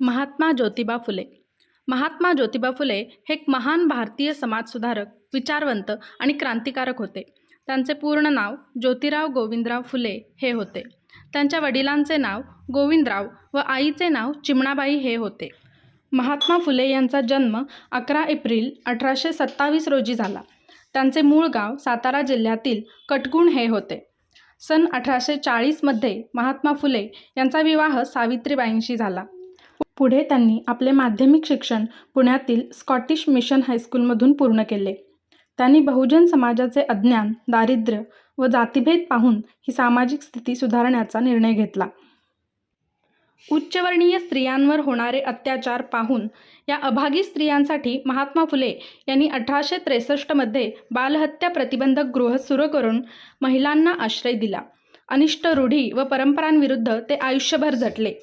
महात्मा ज्योतिबा फुले. महात्मा ज्योतिबा फुले हे एक महान भारतीय समाजसुधारक विचारवंत आणि क्रांतिकारक होते. त्यांचे पूर्ण नाव ज्योतिराव गोविंदराव फुले हे होते. त्यांच्या वडिलांचे नाव गोविंदराव व आईचे नाव चिमणाबाई हे होते. महात्मा फुले यांचा जन्म अकरा एप्रिल अठराशे सत्तावीस रोजी झाला. त्यांचे मूळ गाव सातारा जिल्ह्यातील कटगुण हे होते. सन अठराशे चाळीसमध्ये महात्मा फुले यांचा विवाह सावित्रीबाईंशी झाला. पुढे त्यांनी आपले माध्यमिक शिक्षण पुण्यातील स्कॉटिश मिशन हायस्कूलमधून पूर्ण केले. त्यांनी बहुजन समाजाचे अज्ञान दारिद्र्य व जातीभेद पाहून ही सामाजिक स्थिती सुधारण्याचा निर्णय घेतला. उच्चवर्णीय स्त्रियांवर होणारे अत्याचार पाहून या अभागी स्त्रियांसाठी महात्मा फुले यांनी अठराशे त्रेसष्टमध्ये बालहत्या प्रतिबंधक गृह सुरू करून महिलांना आश्रय दिला. अनिष्ट रूढी व परंपरांविरुद्ध ते आयुष्यभर झटले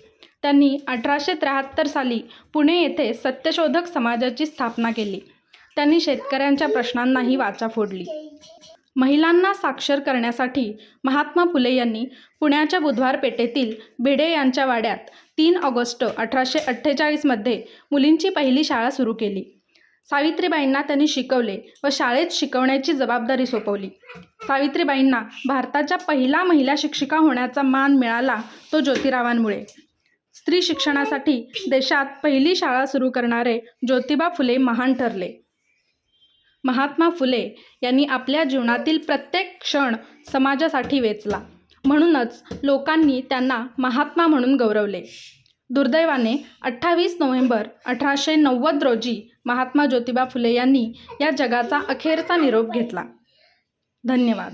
त्यांनी अठराशे त्र्याहत्तर साली पुणे येथे सत्यशोधक समाजाची स्थापना केली. त्यांनी शेतकऱ्यांच्या प्रश्नांनाही वाचा फोडली. महिलांना साक्षर करण्यासाठी महात्मा फुले यांनी पुण्याच्या बुधवार पेठेतील भिडे यांच्या वाड्यात तीन ऑगस्ट अठराशे अठ्ठेचाळीसमध्ये मुलींची पहिली शाळा सुरू केली. सावित्रीबाईंना त्यांनी शिकवले व शाळेत शिकवण्याची जबाबदारी सोपवली. सावित्रीबाईंना भारताच्या पहिला महिला शिक्षिका होण्याचा मान मिळाला तो ज्योतिरावांमुळे. स्त्री शिक्षणासाठी देशात पहिली शाळा सुरू करणारे ज्योतिबा फुले महान ठरले. महात्मा फुले यांनी आपल्या जीवनातील प्रत्येक क्षण समाजासाठी वेचला. म्हणूनच लोकांनी त्यांना महात्मा म्हणून गौरवले. दुर्दैवाने अठ्ठावीस नोव्हेंबर अठराशे नव्वद रोजी महात्मा ज्योतिबा फुले यांनी या जगाचा अखेरचा निरोप घेतला. धन्यवाद.